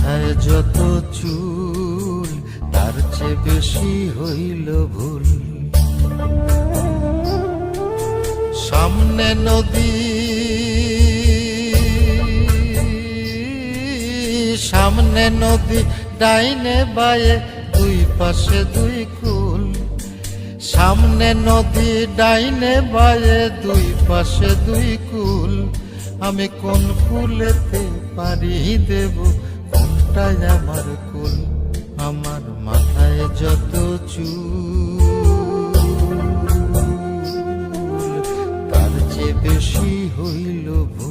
মাথায় যত চুল, তার চেয়ে বেশি হইল ভুল। সামনে নদী সামনে নদী, ডাইনে বায়ে দুই পাশে দুই কুল। সামনে নদী, ডাইনে বায়ে দুই পাশে দুই কুল। আমি কোন কুলেতে পারি দেবো? কোনটাই আমার কুল আমার মাথায় যত চুল তার চেয়ে বেশি হইল ভুল